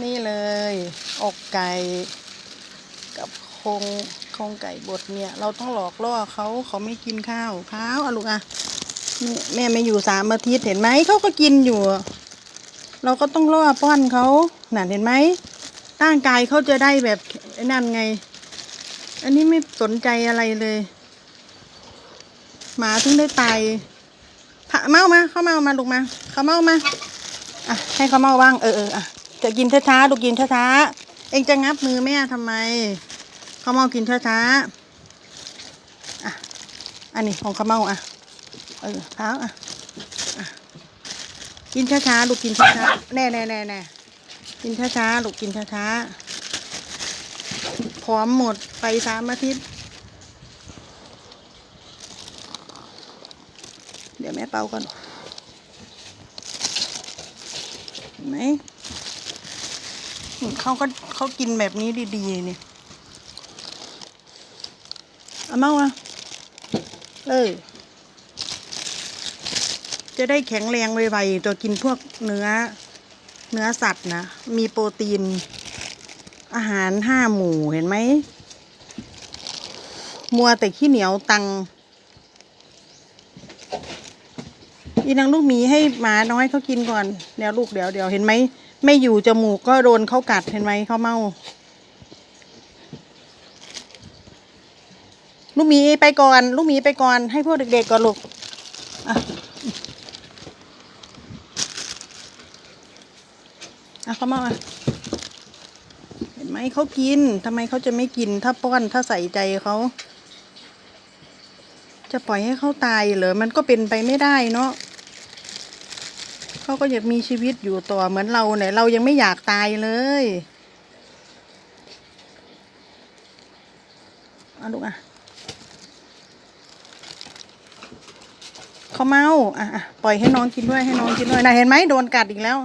นี่เลย อกไก่กับโครงโครงไก่บดเนี่ย เราต้องหลอกล่อเขาเขาไม่กินข้าวข้าวอะลูกอะนี่แม่ไม่อยู่สามอาทิตย์เห็นไหมเขาก็กินอยู่ เราก็ต้องล่อป้อนเขาหนั่นเห็นไหมร่างกายเขาจะได้แบบนั่นไง อันนี้ไม่สนใจอะไรเลย หมาถึงได้ตายพะเมามาเข้าเมามาลูกมาเขาเมามาอะให้เขาเมาบ้างเออเอออะ จะกินช้าๆ ลูกกินช้าๆ เองจะงับมือแม่ทำไมเขาเมากินช้าๆ อะ อันนี้ของเขาเมาอะ เออเท้าอะอะ กินช้าๆ ลูกกินช้าๆ แน่แน่แน่แน่กินช้าๆ ลูกกินช้าๆ พร้อมหมดไปสามอาทิตย์ เดี๋ยวแม่เป่าก่อนไหม เขาก็เขากินแบบนี้ดีๆนี่เอามาอะเออ จะได้แข็งแรงไวๆตัวกินพวกเนื้อ เนื้อสัตว์นะ มีโปรตีน อาหารห้าหมู่เห็นไหม มัวแต่ขี้เหนียวตัง อีนางลูกหมีให้หมาน้อยเขากินก่อนเดี๋ยวลูกเดี๋ยวเดี๋ยวเห็นไหมไม่อยู่จมูกก็โดนเขากัดเห็นไหมเขาเมา ลูกหมีไปก่อน ลูกหมีไปก่อนให้พวกเด็กๆก่อนลูกอะอะเขาเมาอะเห็นไหมเขากินทำไมเขาจะไม่กินถ้าป้อนถ้าใส่ใจเขาจะปล่อยให้เขาตายเหรอ มันก็เป็นไปไม่ได้เนาะ เขาก็อยากมีชีวิตอยู่ต่อเหมือนเราเนี่ยเรายังไม่อยากตายเลยเอาลูกอะเขาเมาอะอะปล่อยให้น้องกินด้วยให้น้องกินด้วยนะเห็นไหมโดนกัดอีกแล้ว